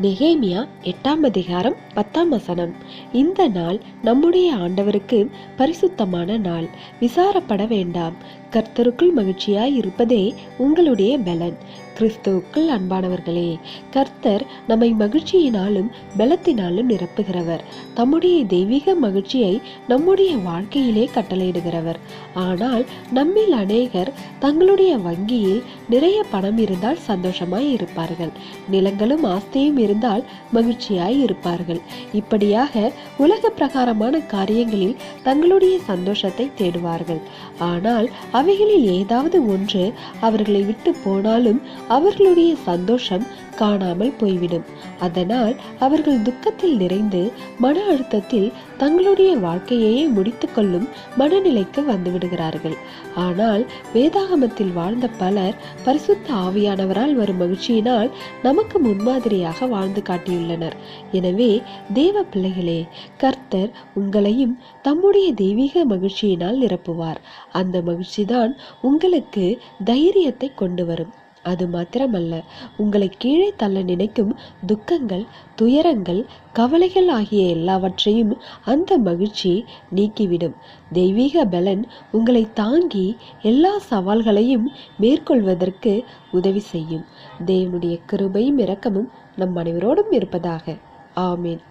நெகேமியா எட்டாம் அதிகாரம் பத்தாம் வசனம். இந்த நாள் நம்முடைய ஆண்டவருக்கு பரிசுத்தமான நாள். விசாரப்பட வேண்டாம். கர்த்தருக்குள் மகிழ்ச்சியாய் இருப்பதே உங்களுடைய பலன். கிறிஸ்துவுக்குள் அன்பானவர்களே கர்த்தர் நம்மை மகிழ்ச்சியினாலும் பலத்தினாலும் நிரப்புகிறவர். தம்முடைய தெய்வீக மகிழ்ச்சியை நம்முடைய வாழ்க்கையிலே கட்டளையிடுகிறவர். ஆனால் நம்மில் அநேகர் தங்களுடைய வங்கியில் நிறைய பணம் இருந்தால் சந்தோஷமாய் இருப்பார்கள். நிலங்களும் ஆஸ்தியும் இருந்தால் மகிழ்ச்சியாய் இருப்பார்கள். இப்படியாக உலக பிரகாரமான காரியங்களில் தங்களுடைய சந்தோஷத்தை தேடுவார்கள். ஆனால் அவைகளில் ஏதாவது ஒன்று அவர்களை விட்டு போனாலும் அவர்களுடைய சந்தோஷம் காணாமல் போய்விடும். அதனால் அவர்கள் துக்கத்தில் நிறைந்து மன அழுத்தத்தில் தங்களுடைய வாழ்க்கையையே முடித்துக்கொள்ளும் மனநிலைக்கு வந்துவிடுகிறார்கள். ஆனால் வேதாகமத்தில் வாழ்ந்த பலர் பரிசுத்த ஆவியானவரால் வரும் மகிழ்ச்சியினால் நமக்கு முன்மாதிரியாக வாழ்ந்து காட்டியுள்ளனர். எனவே தேவ பிள்ளைகளே கர்த்தர் உங்களையும் தம்முடைய தெய்வீக மகிழ்ச்சியினால் நிரப்புவார். அந்த மகிழ்ச்சிதான் உங்களுக்கு தைரியத்தை கொண்டு வரும். அது மாத்திரமல்ல உங்களை கீழே தள்ள நினைக்கும் துக்கங்கள் துயரங்கள் கவலைகள் ஆகிய எல்லாவற்றையும் அந்த மகிழ்ச்சி நீக்கிவிடும். தெய்வீக பலன் உங்களை தாங்கி எல்லா சவால்களையும் மேற்கொள்வதற்கு உதவி செய்யும். தேவனுடைய கிருபையும் இரக்கமும் நம் அனைவரோடும் இருப்பதாக. ஆமீன்.